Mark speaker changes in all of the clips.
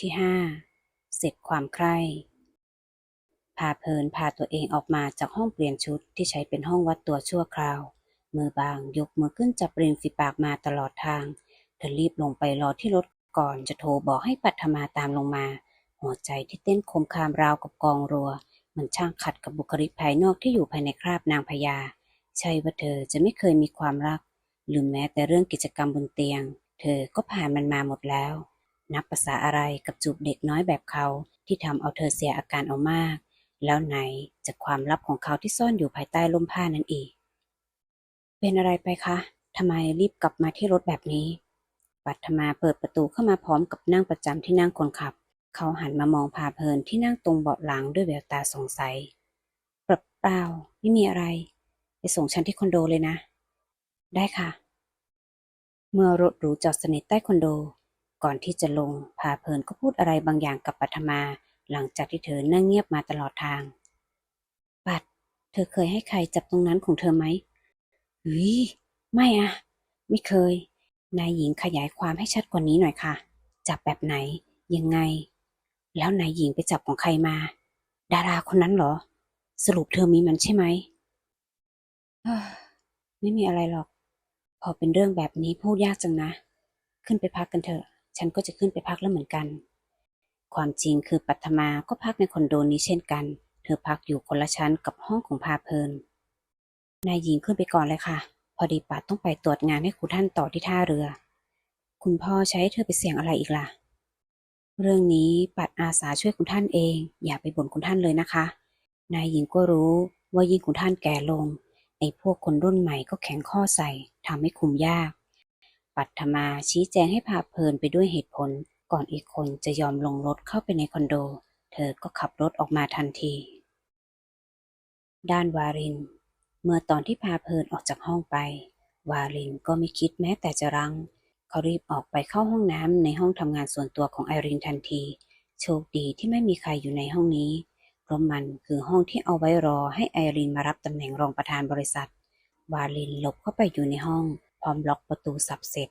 Speaker 1: ที่ห้าเสร็จความใคร่พาเพลินพาตัวเองออกมาจากห้องเปลี่ยนชุดที่ใช้เป็นห้องวัดตัวชั่วคราว มือบางยกมือขึ้นจับริมฝีปากมาตลอดทาง เธอรีบลงไปรอที่รถก่อนจะโทรบอกให้ปัทมาตามลงมา หัวใจที่เต้นคมคามราวกับกองรัว มันช่างขัดกับบุคลิกภายนอกที่อยู่ภายในคราบนางพญาใช่ว่าเธอจะไม่เคยมีความรักหรือแม้แต่เรื่องกิจกรรมบนเตียง เธอก็ผ่านมันมาหมดแล้ว นับภาษาอะไรกับจูบเด็กน้อยแบบเขาที่ทำเอาเธอเสียอาการเอามาก แล้วไหนจะความลับของเขาที่ซ่อนอยู่ภายใต้ร่มผ้านั้นอีก เป็นอะไรไปคะทำไมรีบกลับมาที่รถแบบนี้ ปัทมาเปิดประตูเข้ามาพร้อมกับนั่งประจำที่นั่งคนขับ เขาหันมามองพาเพลินที่นั่งตรงเบาะหลังด้วยแววตาสงสัยเปล่าเปล่าไม่มีอะไร ไปส่งฉันที่คอนโดเลยนะ ได้ค่ะ เมื่อรถหรูจอดสนิทใต้คอนโด ก่อนที่จะลงพาเพลินก็พูดอะไรบางอย่างกับปัทมา หลังจากที่เธอนั่งเงียบมาตลอดทาง ปัด เธอเคยให้ใครจับตรงนั้นของเธอไหมวิไม่อะไม่เคย นายหญิงขยายความให้ชัดกว่านี้หน่อยค่ะ จับแบบไหน ยังไง แล้วนายหญิงไปจับของใครมา ดาราคนนั้นเหรอ สรุปเธอมีมันใช่ไหมไม่มีอะไรหรอก พอเป็นเรื่องแบบนี้พูดยากจังนะ ขึ้นไปพักกันเถอะ ฉันก็จะขึ้นไปพักแล้วเหมือนกัน ความจริงคือปัทมาก็พักในคอนโดนี้เช่นกัน เธอพักอยู่คนละชั้นกับห้องของพาเพลิน นายหญิงขึ้นไปก่อนเลยค่ะ พอดีปัดต้องไปตรวจงานให้ครูท่านต่อที่ท่าเรือ คุณพ่อใช้เธอไปเสี่ยงอะไรอีกล่ะ เรื่องนี้ปัดอาสาช่วยคุณท่านเอง อย่าไปบ่นคุณท่านเลยนะคะ นายหญิงก็รู้ว่ายิ่งคุณท่านแก่ลงไอ้พวกคนรุ่นใหม่ก็แข็งข้อใส่ทำให้คุมยาก ปัทมาชี้แจงให้พาเพลินไปด้วยเหตุผล ก่อนอีกคนจะยอมลงรถเข้าไปในคอนโด เธอก็ขับรถออกมาทันที ด้านวาริน เมื่อตอนที่พาเพลินออกจากห้องไป วารินก็ไม่คิดแม้แต่จะรัง เขารีบออกไปเข้าห้องน้ำในห้องทำงานส่วนตัวของไอรินทันที โชคดีที่ไม่มีใครอยู่ในห้องนี้เพราะมันคือห้องที่เอาไว้รอให้ไอรินมารับตำแหน่งรองประธานบริษัท วาลินหลบเข้าไปอยู่ในห้อง พร้อมล็อกประตูสับเสร็จ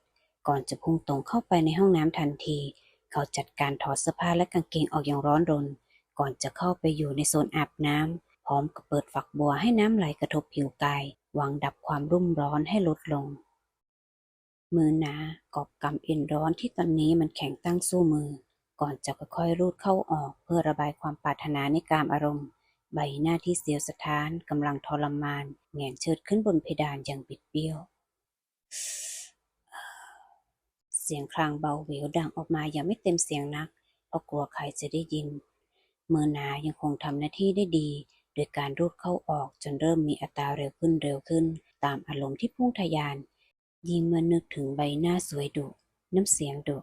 Speaker 1: ก่อนจะพุ่งตรงเข้าไปในห้องน้ำทันที เขาจัดการถอดเสื้อผ้าและกางเกงออกอย่างร้อนรน ก่อนจะเข้าไปอยู่ในโซนอาบน้ำพร้อมกับเปิดฝักบัวให้น้ำไหลกระทบผิวกายหวังดับความรุ่มร้อนให้ลดลง มือหนากอบกำเอ็นร้อนที่ตอนนี้มันแข็งตั้งสู้มือ ก่อนจะค่อยๆรูดเข้าออกเพื่อระบายความปรารถนาในกามอารมณ์ ใบหน้าที่เสียวสะท้านกำลังทรมานแหงนเชิดขึ้นบนเพดานอย่างบิดเบี้ยว เสียงครางเบาเหววดังออกมาอย่างไม่เต็มเสียงนักเพราะกลัวใครจะได้ยิน เมื่อนายังคงทำหน้าที่ได้ดี โดยการรูดเข้าออกจนเริ่มมีอัตราเร็วขึ้นเร็วขึ้น ตามอารมณ์ที่พุ่งทะยาน ยิ่งเมื่อนึกถึงใบหน้าสวยดุ น้ำเสียงดุ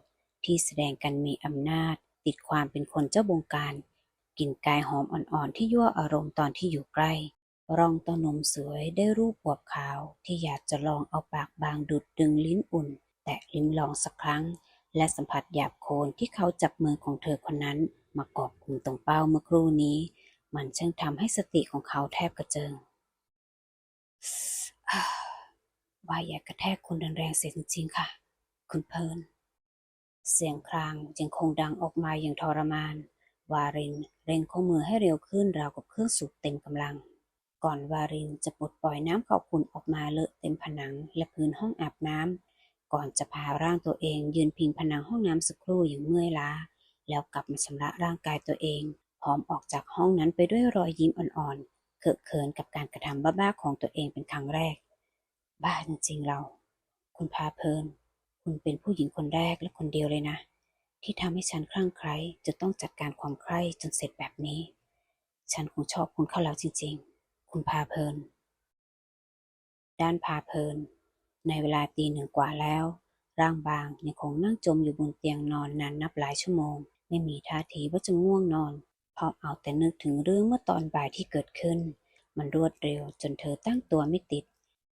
Speaker 1: ที่แสดงกันมีอำนาจ ติดความเป็นคนเจ้าบงการกลิ่นกายหอมอ่อนๆที่ยั่วอารมณ์ตอนที่อยู่ใกล้ ร่องต้านมสวยได้รูปอวบขาวที่อยากจะลองเอาปากบางดุดดึงลิ้นอุ่น แตะลิ้มลองสักครั้ง และสัมผัสหยาบโคนที่เขาจับมือของเธอคนนั้น มากอบกลุ่มตรงเป้าเมื่อครู่นี้ มันช่างทำให้สติของเขาแทบกระเจิงว่าอยากระแทกคุณแรงๆเสียจริงๆค่ะ คุณเพลินเสียงครางยังคงดังออกมาอย่างทรมาน วารินเร่งข้อมือให้เร็วขึ้นราวกับเครื่องสูบเต็มกำลัง ก่อนวารินจะปลดปล่อยน้ำขอบคุณออกมาเลอะเต็มผนังและพื้นห้องอาบน้ำก่อนจะพาร่างตัวเองยืนพิงผนังห้องน้ำสักครู่อย่างเมื่อยล้า แล้วกลับมาชำระร่างกายตัวเอง พร้อมออกจากห้องนั้นไปด้วยรอยยิ้มอ่อนๆเขิเขินกับการกระทำบ้าๆของตัวเองเป็นครั้งแรก บ้าจริงๆเรา คุณพาเพลิน คุณเป็นผู้หญิงคนแรกและคนเดียวเลยนะ ที่ทำให้ฉันคลั่งไคล้จะต้องจัดการความใคร่จนเสร็จแบบนี้ ฉันคงชอบคุณเข้าแล้วจริง ๆ คุณพาเพลิน ด้านพาเพลิน ในเวลาตีหนึ่งกว่าแล้ว ร่างบางยังคงนั่งจมอยู่บนเตียงนอนนานนับหลายชั่วโมง ไม่มีท่าทีว่าจะง่วงนอน เพราะเอาแต่นึกถึงเรื่องเมื่อตอนบ่ายที่เกิดขึ้น มันรวดเร็วจนเธอตั้งตัวไม่ติด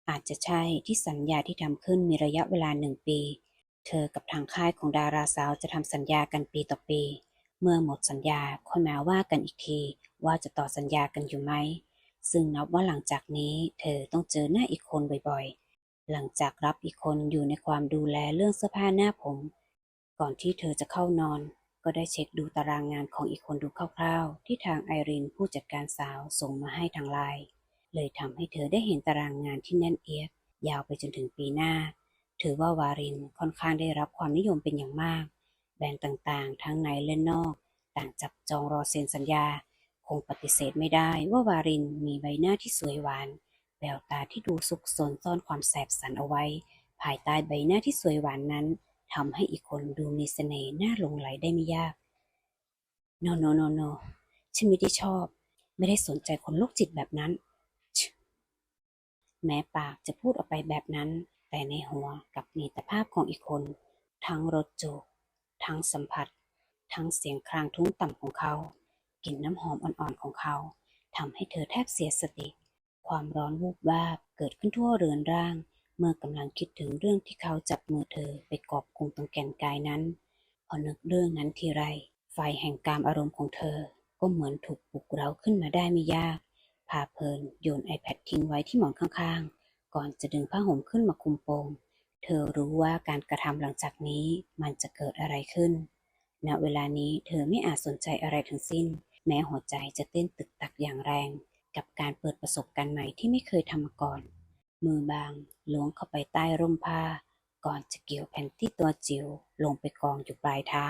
Speaker 1: อาจจะใช่ที่สัญญาที่ทำขึ้นมีระยะเวลาหนึ่งปี เธอกับทางค่ายของดาราสาวจะทำสัญญากันปีต่อปี เมื่อหมดสัญญาค่อยมาว่ากันอีกทีว่าจะต่อสัญญากันอยู่ไหม ซึ่งนับว่าหลังจากนี้เธอต้องเจอหน้าอีกคนบ่อยๆ หลังจากรับอีกคนอยู่ในความดูแลเรื่องเสื้อผ้าหน้าผม ก่อนที่เธอจะเข้านอน ก็ได้เช็คดูตารางงานของอีกคนดูคร่าวๆ ที่ทางไอรินผู้จัดการสาวส่งมาให้ทางไลน์เลยทำให้เธอได้เห็นตารางงานที่แน่นเอียดยาวไปจนถึงปีหน้า ถือว่าวารินค่อนข้างได้รับความนิยมเป็นอย่างมาก แบรนด์ต่างๆ ทั้งในและนอก ต่างจับจองรอเซ็นสัญญา คงปฏิเสธไม่ได้ว่าวารินมีใบหน้าที่สวยหวาน แววตาที่ดูซุกซนซ่อนความแสบสันเอาไว้ ภายใต้ใบหน้าที่สวยหวานนั้นทำให้อีกคนดูมีเสน่ห์น่าหลงไหลได้ไม่ยาก no no no no ฉันไม่ได้ชอบ ไม่ได้สนใจคนโรคจิตแบบนั้น แม้ปากจะพูดออกไปแบบนั้น แต่ในหัวกับมีแต่ภาพของอีกคน ทั้งรสจูบทั้งสัมผัส ทั้งเสียงครางทุ้งต่ำของเขา กลิ่นน้ำหอมอ่อนๆของเขาทำให้เธอแทบเสียสติ ความร้อนวูบวาบเกิดขึ้นทั่วเรือนร่าง เมื่อกำลังคิดถึงเรื่องที่เขาจับมือเธอไปกอบกุมตรงแก่นกายนั้น พอนึกเรื่องนั้นทีไร ไฟแห่งกามอารมณ์ของเธอ ก็เหมือนถูกปลุกเร้าขึ้นมาได้ไม่ยาก พาเพลินโยน iPad ทิ้งไว้ที่หมอนข้างๆ ก่อนจะดึงผ้าห่มขึ้นมาคลุมโปง เธอรู้ว่าการกระทำหลังจากนี้มันจะเกิดอะไรขึ้นณเวลานี้เธอไม่อาจสนใจอะไรทั้งสิ้น แม้หัวใจจะเต้นตึกตักอย่างแรง กับการเปิดประสบการณ์ใหม่ที่ไม่เคยทำมาก่อน มือบางล้วงเข้าไปใต้ร่มผ้า ก่อนจะเกี่ยวแผ่นที่ตัวจิ๋วลงไปกองอยู่ปลายเท้า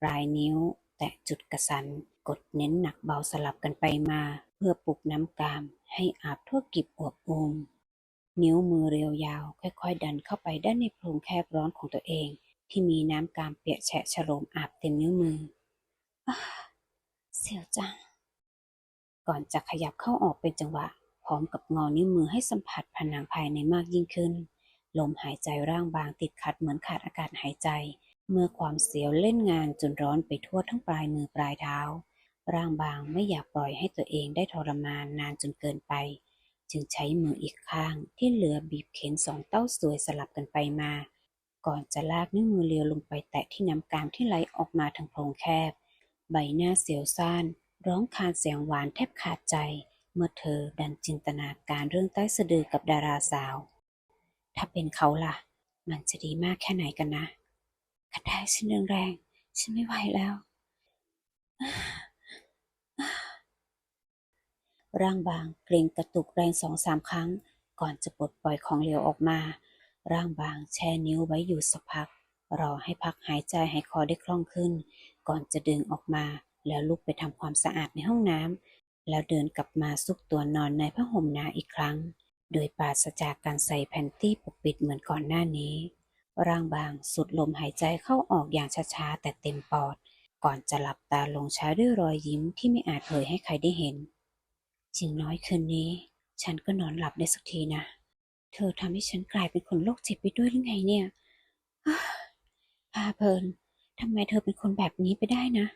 Speaker 1: ปลายนิ้ว แตะจุดกระสัน กดเน้นหนักเบาสลับกันไปมา เพื่อปลุกน้ำกาม ให้อาบทั่วกิบอวบอุมนิ้วมือเรียวยาว ค่อยๆ ดันเข้าไปด้านในโพรงแคบร้อนของตัวเอง ที่มีน้ำกามเปียกแฉะฉโลมอาบเต็มนิ้วมืออ เสียวจัง ก่อนจะขยับเข้าออกเป็นจังหวะ พร้อมกับงอนิ้วมือให้สัมผัสผนังภายในมากยิ่งขึ้น ลมหายใจร่างบางติดขัดเหมือนขาดอากาศหายใจ เมื่อความเสียวเล่นงานจนร้อนไปทั่วทั้งปลายมือปลายเท้า ร่างบางไม่อยากปล่อยให้ตัวเองได้ทรมานนานจนเกินไป จึงใช้มืออีกข้างที่เหลือบีบเข็นสองเต้าสวยสลับกันไปมา ก่อนจะลากนิ้วมือเลียวลงไปแตะที่น้ำกามที่ไหลออกมาทางโพรงแคบ ใบหน้าเสียวซ่าน ร้องครานเสียงหวานแทบขาดใจ เมื่อเธอดันจินตนาการเรื่องใต้สะดือกับดาราสาว ถ้าเป็นเขาล่ะ มันจะดีมากแค่ไหนกันนะกระแทกฉันแรงๆฉันไม่ไหวแล้ว ร่างบางเกรงกระตุกแรงสองสามครั้ง ก่อนจะปลดปล่อยของเหลวออกมา ร่างบางแช่นิ้วไว้อยู่สักพักรอให้พักหายใจหายคอได้คล่องขึ้น ก่อนจะดึงออกมา แล้วลุกไปทำความสะอาดในห้องน้ำแล้วเดินกลับมาซุกตัวนอนในผ้าห่มหนาอีกครั้ง โดยปราศจากการใส่แผ่นตี้ปกปิดเหมือนก่อนหน้านี้ ร่างบางสุดลมหายใจเข้าออกอย่างช้าๆแต่เต็มปอด ก่อนจะหลับตาลงช้าด้วยรอยยิ้มที่ไม่อาจเผยให้ใครได้เห็นจิงน้อยคืนนี้ ฉันก็นอนหลับได้สักทีนะ เธอทำให้ฉันกลายเป็นคนโรคจิตไปด้วยหรือไงเนี่ยอ้าวพาเพลิน ทำไมเธอเป็นคนแบบนี้ไปได้นะ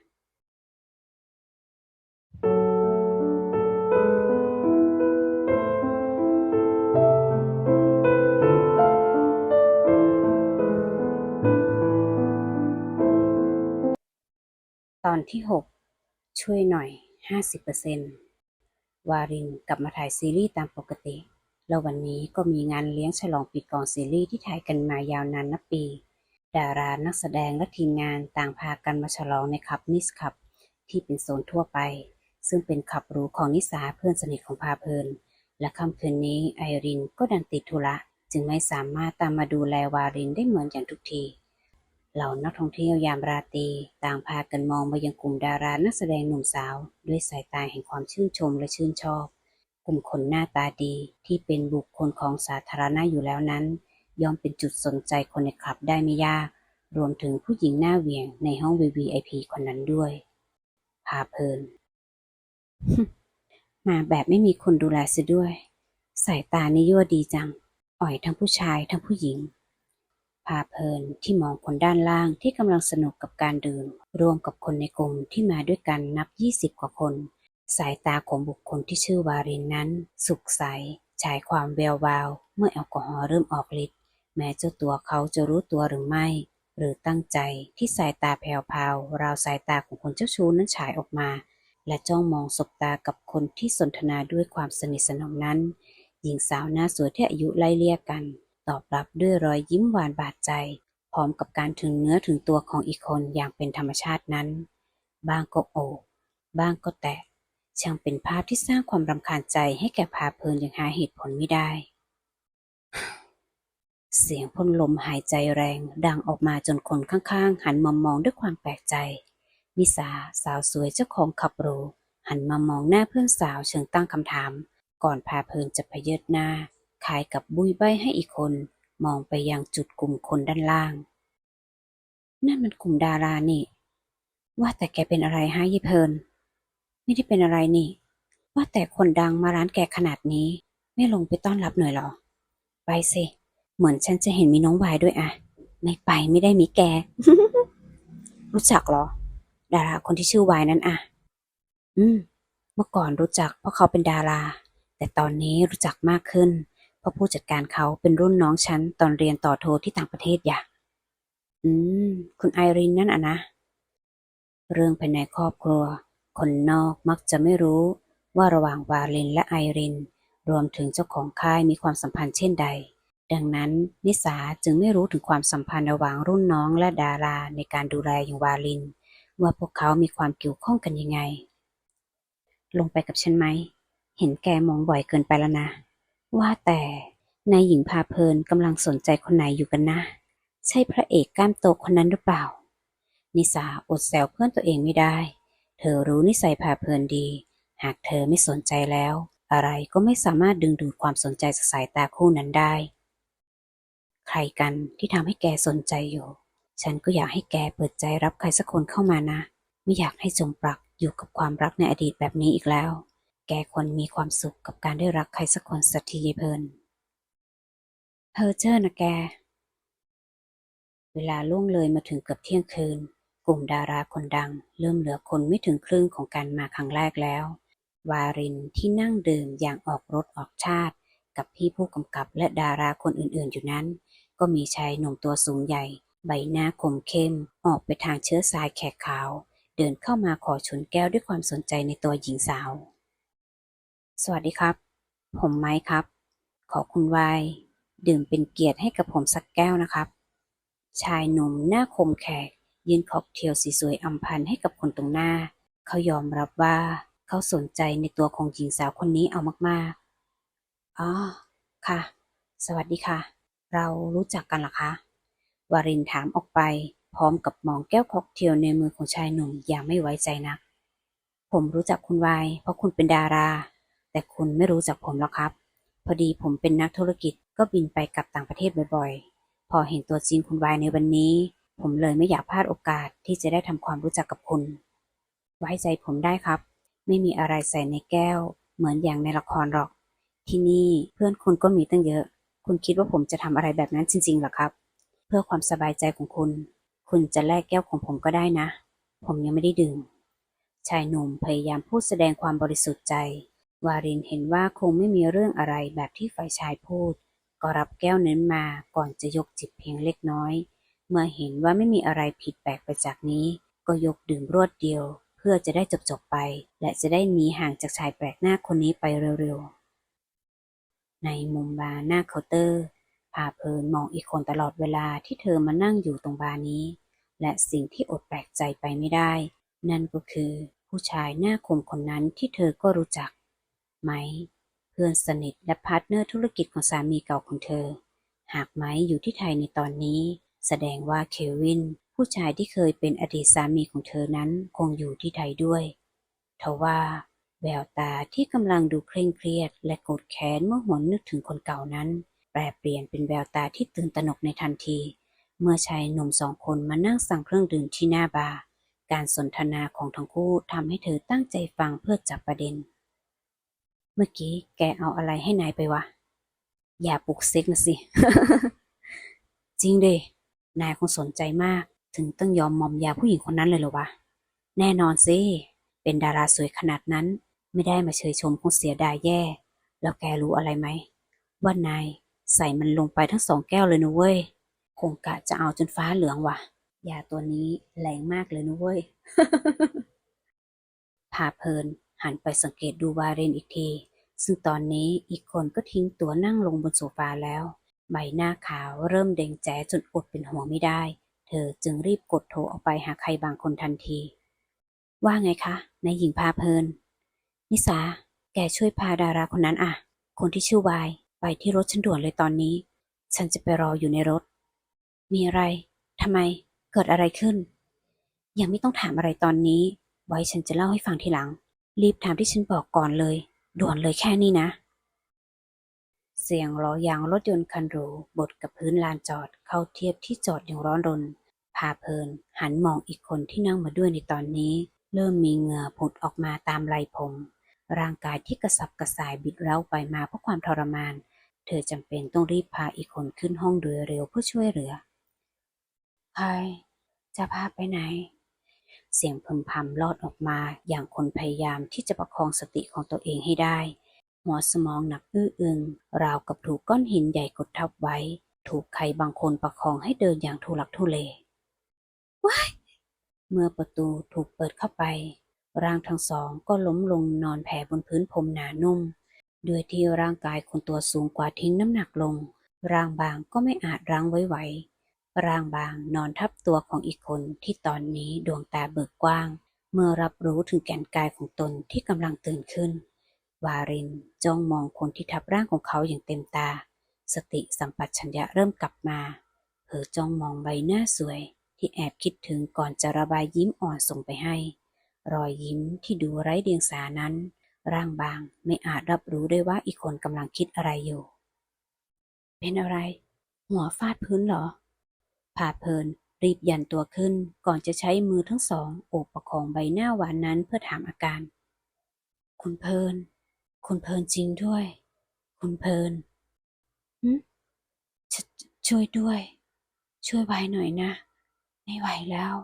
Speaker 1: ตอนที่ 6 ช่วยหน่อย 50%วารินกลับมาถ่ายซีรีส์ตามปกติ แล้ววันนี้ก็มีงานเลี้ยงฉลองปิดกองซีรีส์ที่ถ่ายกันมายาวนานนับปี ดารานักแสดงและทีมงานต่างพากันมาฉลองในคลับนิสคับ ที่เป็นโซนทั่วไป ซึ่งเป็นขับหรูของนิสาเพื่อนสนิทของพาเพลิน และค่ำคืนนี้ไอรินก็ดันติดธุระ จึงไม่สามารถตามมาดูแลวารินได้เหมือนอย่างทุกที เหล่านักท่องเที่ยวยามราตรีต่างพากันมองมายังกลุ่มดารานักแสดงหนุ่มสาว ด้วยสายตาแห่งความชื่นชมและชื่นชอบ กลุ่มคนหน้าตาดีที่เป็นบุคคลของสาธารณะอยู่แล้วนั้น ย่อมเป็นจุดสนใจคนในคลับได้ไม่ยาก รวมถึงผู้หญิงหน้าเวียงในห้อง VVIP คนนั้นด้วย พาเพลิน มาแบบไม่มีคนดูแลซะด้วย สายตานี่ยั่วดีจัง อ่อยทั้งผู้ชายทั้งผู้หญิง พาเพลินที่มองคนด้านล่างที่กำลังสนุกกับการดื่มรวมกับคนในกลุ่มที่มาด้วยกันนับ 20 กว่าคน สายตาของบุคคลที่ชื่อวารินนั้น สุขใสฉายความแวววาว เมื่อแอลกอฮอล์เริ่มออกฤทธิ์ แม้เจ้าตัวเขาจะรู้ตัวหรือไม่ หรือตั้งใจที่สายตาแผ่วๆราวสายตาของคนเจ้าชู้นั้นฉายออกมา และจ้องมองสบตากับคนที่สนทนาด้วยความสนิทสนมนั้น หญิงสาวหน้าสวยที่อายุไล่เลี่ยกัน ตอบรับด้วยรอยยิ้มหวานบาดใจ พร้อมกับการถึงเนื้อถึงตัวของอีกคนอย่างเป็นธรรมชาตินั้น บางก็โอบบ้างก็แตะช่างเป็นภาพที่สร้างความรำคาญใจให้แก่พาเพลินอย่างหาเหตุผลไม่ได้ เสียงพ่นลมหายใจแรงดังออกมาจนคนข้างๆ หันมามองด้วยความแปลกใจ มิสาสาวสวยเจ้าของขับรู หันมามองหน้าเพื่อนสาวเชิงตั้งคำถาม ก่อนพาเพลินจะพเยิดหน้าคล้ายกับบุยใบให้อีกคน มองไปยังจุดกลุ่มคนด้านล่าง นั่นมันกลุ่มดารานี่ ว่าแต่แกเป็นอะไรฮะยี่เพลิน ไม่ได้เป็นอะไรนี่ ว่าแต่คนดังมาร้านแกขนาดนี้ ไม่ลงไปต้อนรับหน่อยหรอ ไปสิ เหมือนฉันจะเห็นมีน้องวายด้วยอะไม่ไปไม่ได้มีแก รู้จักเหรอ ดาราคนที่ชื่อวายนั้นอะอืม เมื่อก่อนรู้จักเพราะเขาเป็นดารา แต่ตอนนี้รู้จักมากขึ้น เพราะผู้จัดการเขาเป็นรุ่นน้องฉันตอนเรียนต่อโทที่ต่างประเทศอย่ะอืม คุณไอรินนั่นอะนะ เรื่องภายในครอบครัว คนนอกมักจะไม่รู้ว่าระหว่างวาลินและไอริน รวมถึงเจ้าของค่ายมีความสัมพันธ์เช่นใด ดังนั้นนิสาจึงไม่รู้ถึงความสัมพันธ์ระหว่างรุ่นน้องและดาราในการดูแลอย่างวาลิน ว่าพวกเขามีความเกี่ยวข้องกันยังไง ลงไปกับฉันไหม เห็นแกมองบ่อยเกินไปแล้วนะ ว่าแต่นายหญิงพาเพลินกำลังสนใจคนไหนอยู่กันนะ ใช่พระเอกกล้ามโตคนนั้นหรือเปล่า นิสาอดแซวเพื่อนตัวเองไม่ได้ เธอรู้นิสัยพาเพลินดี หากเธอไม่สนใจแล้ว อะไรก็ไม่สามารถดึงดูดความสนใจจากสายตาคู่นั้นได้ ใครกันที่ทำให้แกสนใจอยู่ ฉันก็อยากให้แกเปิดใจรับใครสักคนเข้ามานะ ไม่อยากให้จมปลักอยู่กับความรักในอดีตแบบนี้อีกแล้ว แกควรมีความสุขกับการได้รักใครสักคนสักทีเพลินเพอเจอร์นะแก เวลาล่วงเลยมาถึงเกือบเที่ยงคืน กลุ่มดาราคนดัง เริ่มเหลือคนไม่ถึงครึ่งของการมาครั้งแรกแล้ว วารินที่นั่งดื่มอย่างออกรถออกชาติ กับพี่ผู้กำกับและดาราคนอื่นๆอยู่นั้น ก็มีชายหนุ่มตัวสูงใหญ่ ใบหน้าคมเข้ม ออกไปทางเชื้อสายแขกขาว เดินเข้ามาขอชนแก้วด้วยความสนใจในตัวหญิงสาว สวัสดีครับ ผมไม้ครับ ขอคุณวายดื่มเป็นเกียรติให้กับผมสักแก้วนะครับ ชายหนุ่มหน้าคมแขกยื่นค็อกเทลสีสวยอำพันให้กับคนตรงหน้า เขายอมรับว่าเขาสนใจในตัวของหญิงสาวคนนี้เอามากๆ อ๋อ ค่ะ สวัสดีค่ะ เรารู้จักกันหรอคะ วารินถามออกไป พร้อมกับมองแก้วค็อกเทลในมือของชายหนุ่มอย่างไม่ไว้ใจนัก ผมรู้จักคุณวายเพราะคุณเป็นดารา แต่คุณไม่รู้จักผมหรอกครับ พอดีผมเป็นนักธุรกิจก็บินไปกลับต่างประเทศบ่อยๆ พอเห็นตัวจริงคุณวายในวันนี้ ผมเลยไม่อยากพลาดโอกาสที่จะได้ทำความรู้จักกับคุณ ไว้ใจผมได้ครับ ไม่มีอะไรใส่ในแก้ว เหมือนอย่างในละครหรอก ที่นี่เพื่อนคุณก็มีตั้งเยอะ คุณคิดว่าผมจะทำอะไรแบบนั้นจริงๆหรอครับ เพื่อความสบายใจของคุณ คุณจะแลกแก้วของผมก็ได้นะ ผมยังไม่ได้ดื่ม ชายหนุ่มพยายามพูดแสดงความบริสุทธิ์ใจ วารินเห็นว่าคงไม่มีเรื่องอะไรแบบที่ฝ่ายชายพูด ก็รับแก้วนั้นมาก่อนจะยกจิบเพียงเล็กน้อย เมื่อเห็นว่าไม่มีอะไรผิดแปลกไปจากนี้ ก็ยกดื่มรวดเดียว เพื่อจะได้จบๆไป และจะได้หนีห่างจากชายแปลกหน้าคนนี้ไปเร็วๆ ในมุมบาร์หน้าเคาน์เตอร์ พาเพลินมองอีกคนตลอดเวลาที่เธอมานั่งอยู่ตรงบาร์นี้ และสิ่งที่อดแปลกใจไปไม่ได้ นั่นก็คือผู้ชายหน้าคมคนนั้นที่เธอก็รู้จัก ไหม เพื่อนสนิทและพาร์ทเนอร์ธุรกิจของสามีเก่าของเธอ หากไม้อยู่ที่ไทยในตอนนี้ แสดงว่าเควิน ผู้ชายที่เคยเป็นอดีตสามีของเธอนั้นคงอยู่ที่ไทยด้วยทว่า แววตาที่กำลังดูเคร่งเครียด และโกรธแค้นเมื่อหวนนึกถึงคนเก่านั้น แปรเปลี่ยนเป็นแววตาที่ตื่นตระหนกในทันที เมื่อชายหนุ่มสองคนมานั่งสั่งเครื่องดื่มที่หน้าบาร์การสนทนาของทั้งคู่ทำให้เธอตั้งใจฟังเพื่อจับประเด็น เมื่อกี้แกเอาอะไรให้นายไปวะ อย่าปลุกเซ็กนะสิ จริงดินายคงสนใจมาก ถึงต้องยอมมอมยาผู้หญิงคนนั้นเลยเหรอวะ แน่นอนสิ เป็นดาราสวยขนาดนั้น ไม่ได้มาเชยชมคงเสียดายแย่ แล้วแกรู้อะไรไหม ว่านายใส่มันลงไปทั้งสองแก้วเลยนะเว้ย คงกะจะเอาจนฟ้าเหลืองว่ะ ยาตัวนี้แรงมากเลยนะเว้ยพาเพลินหันไปสังเกตดูวาเรนอีกที ซึ่งตอนนี้อีกคนก็ทิ้งตัวนั่งลงบนโซฟาแล้ว ใบหน้าขาวเริ่มแดงแจ๋จนอดเป็นห่วงไม่ได้ เธอจึงรีบกดโทรออกไปหาใครบางคนทันที ว่าไงคะนายหญิงพาเพลิน นิสา แกช่วยพาดาราคนนั้นอะ คนที่ชื่อวาย ไปที่รถฉันด่วนเลยตอนนี้ ฉันจะไปรออยู่ในรถ มีอะไร ทำไม เกิดอะไรขึ้น ยังไม่ต้องถามอะไรตอนนี้ ไว้ฉันจะเล่าให้ฟังทีหลัง รีบถามที่ฉันบอกก่อนเลย ด่วนเลยแค่นี้นะ เสียงล้อยางรถยนต์คันหรูบดกับพื้นลานจอด เข้าเทียบที่จอดอย่างร้อนรน พาเพลิน หันมองอีกคนที่นั่งมาด้วยในตอนนี้ เริ่มมีเหงื่อผุดออกมาตามไหลผม ร่างกายที่กระสับกระส่ายบิดเร้าไปมาเพราะความทรมาน เธอจำเป็นต้องรีบพาอีกคนขึ้นห้องโดยเร็วเพื่อช่วยเหลือ ใคร จะพาไปไหน เสียงพึมพำลอดออกมาอย่างคนพยายามที่จะประคองสติของตัวเองให้ได้ หัวสมองหนักอื้ออึง ราวกับถูกก้อนหินใหญ่กดทับไว้ ถูกใครบางคนประคองให้เดินอย่างทุลักทุเลว้ายเมื่อประตูถูกเปิดเข้าไป ร่างทั้งสองก็ล้มลงนอนแผ่บนพื้นพรมหนานุ่ม ด้วยที่ร่างกายคนตัวสูงกว่าทิ้งน้ำหนักลง ร่างบางก็ไม่อาจรั้งไว้ไหว ร่างบางนอนทับตัวของอีกคนที่ตอนนี้ดวงตาเบิกกว้าง เมื่อรับรู้ถึงแก่นกายของตนที่กำลังตื่นขึ้น วารินจ้องมองคนที่ทับร่างของเขาอย่างเต็มตา สติสัมปชัญญะเริ่มกลับมาเผลอจ้องมองใบหน้าสวยที่แอบคิดถึงก่อนจะระบายยิ้มอ่อนส่งไปให้ รอยยิ้มที่ดูไร้เดียงสานั้น ร่างบางไม่อาจรับรู้ได้ว่าอีกคนกำลังคิดอะไรอยู่ เป็นอะไร หัวฟาดพื้นเหรอพาเพลินรีบยันตัวขึ้นก่อนจะใช้มือทั้งสองโอบประคองใบหน้าหวานนั้นเพื่อถามอาการ คุณเพลิน คุณเพลินจริงด้วย คุณเพลินหึชชช่วยด้วย ช่วยไว้หน่อยนะ ไม่ไหวแล้ว